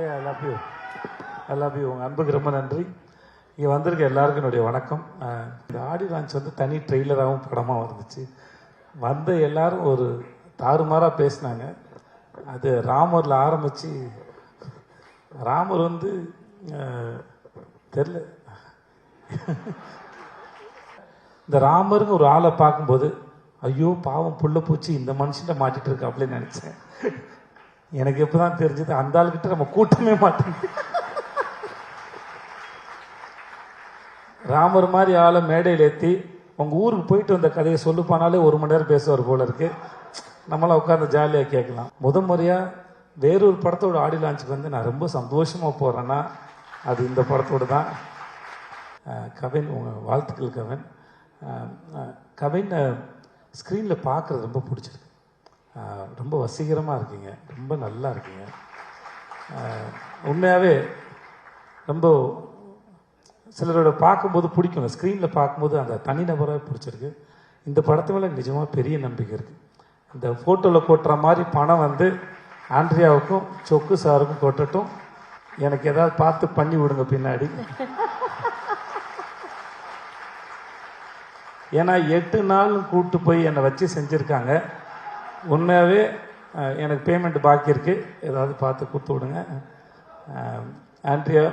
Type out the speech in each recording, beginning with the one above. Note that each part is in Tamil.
A I love you I love you உங்கள் அன்புக்கு ரொம்ப நன்றி. இங்கே வந்திருக்க எல்லாருக்கும் என்னுடைய வணக்கம். இந்த ஆடி லான்ச் வந்து தனி ட்ரெய்லராகவும் படமாக வந்துச்சு வந்த எல்லாரும் ஒரு தாறுமாறாக பேசினாங்க. அது ராமரில் ஆரம்பித்து ராமர் வந்து தெரில. இந்த ராமருங்க ஒரு ஆளை பார்க்கும்போது ஐயோ பாவம் புள்ள பூச்சி இந்த மனுஷன்ட்ட மாட்டிட்டு இருக்கா அப்படின்னு நினச்சேன். எனக்கு எப்பதான் தெரிஞ்சது? அந்த ஆளுக்கிட்ட நம்ம கூட்டமே மாட்டேங்குது ராமர் மாதிரி ஆளை மேடையில் ஏற்றி உங்க ஊருக்கு போயிட்டு வந்த கதையை சொல்லுப்பானாலே ஒரு மணி நேரம் பேசுவார் போல இருக்கு. நம்மளாம் உட்காந்து ஜாலியாக கேட்கலாம். முத முறையாக வேறொரு படத்தோட ஆடி லான்ச்சுக்கு வந்து நான் ரொம்ப சந்தோஷமா போறேன்னா அது இந்த படத்தோடு தான். கவின் உங்க வாழ்த்துக்கள் கவின். கவின் ஸ்க்ரீனில் பார்க்குறது ரொம்ப பிடிச்சிருக்கு. ரொம்ப வசீகரமாக இருக்கீங்க. ரொம்ப நல்லா இருக்கீங்க. உண்மையாகவே ரொம்ப சிலரோட பார்க்கும்போது பிடிக்கும் ஸ்க்ரீனில் பார்க்கும்போது அந்த தனிநபராக பிடிச்சிருக்கு. இந்த படத்து மேலே நிஜமாக பெரிய நம்பிக்கை இருக்குது இந்த ஃபோட்டோவில் கொட்டுற மாதிரி பணம் வந்து ஆண்ட்ரியாவுக்கும் சொக்கு சாருக்கும் கொட்டட்டும். எனக்கு ஏதாவது பார்த்து பண்ணி விடுங்க பின்னாடி. ஏன்னா எட்டு நாள் கூப்பிட்டு போய் என்னை வச்சு செஞ்சுருக்காங்க. உண்மையாகவே எனக்கு பேமெண்ட் பாக்கி இருக்கு. ஏதாவது பார்த்து கொடுத்து விடுங்க. ஆண்ட்ரியா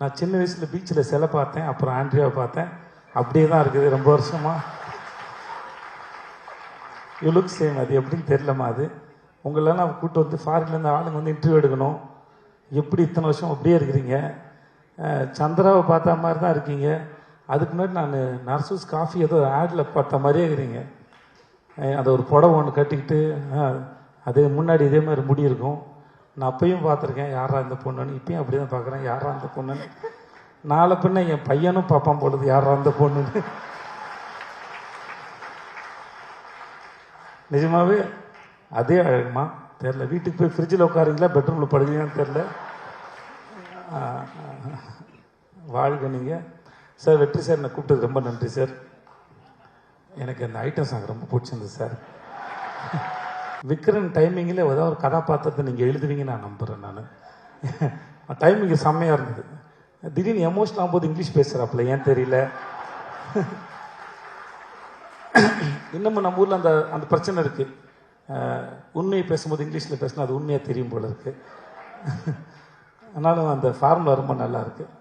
நான் சின்ன வயசில் பீச்சில் சிலை பார்த்தேன். அப்புறம் ஆண்ட்ரியாவை பார்த்தேன். அப்படியே தான் இருக்குது. ரொம்ப வருஷமா. யூ லுக் சேம் அது எப்படின்னு தெரியலம்மா அது. உங்களெல்லாம் கூப்பிட்டு வந்து ஃபாரின்லேருந்து ஆளுங்க வந்து இன்டர்வியூ எடுக்கணும். எப்படி இத்தனை வருஷம் அப்படியே இருக்கிறீங்க? சந்திராவை பார்த்த மாதிரி தான் இருக்கீங்க. அதுக்கு முன்னாடி நான் நர்சூஸ் காஃபி ஏதோ ஆடில் பார்த்த மாதிரியே இருக்கிறீங்க. அது ஒரு புடவை ஒன்று கட்டிக்கிட்டு அது முன்னாடி இதே மாதிரி முடி இருக்கும். நான் அப்பயும் பார்த்துருக்கேன் யாரா இந்த பொண்ணுன்னு. இப்பயும் அப்படி தான் பார்க்குறேன் யாரா இந்த பொண்ணுன்னு. நாளை பின்ன என் பையனும் பார்ப்பான் போடுது யாரா இந்த பொண்ணுன்னு. நிஜமாவே அதே அழகுமா? தெரில வீட்டுக்கு போய் ஃப்ரிட்ஜில் உட்காருங்களா பெட்ரூமில் படுக்கிறீங்கன்னு தெரில வாழ்க நீங்கள் சார் வெற்றி சார் என்னை கூப்பிட்டது ரொம்ப நன்றி சார். எனக்கு அந்த ஐட்டம் சாங் ரொம்ப பிடிச்சிருந்தது சார் விக்ரன் டைமிங்கில் ஏதாவது ஒரு கதாபாத்திரத்தை நீங்கள் எழுதுவீங்க நான் நம்புகிறேன் நான். டைமிங் செம்மையாக இருந்தது. திடீர்னு எமோஷனாக போது இங்கிலீஷ் பேசுகிறாப்புல ஏன் தெரியல? இன்னமும் நம்ம ஊரில் அந்த அந்த பிரச்சனை இருக்குது உண்மையை பேசும்போது இங்கிலீஷில் பேசினா அது உண்மையாக தெரியும் போல இருக்குது ஆனாலும் அந்த ஃபார்முலா ரொம்ப நல்லாயிருக்கு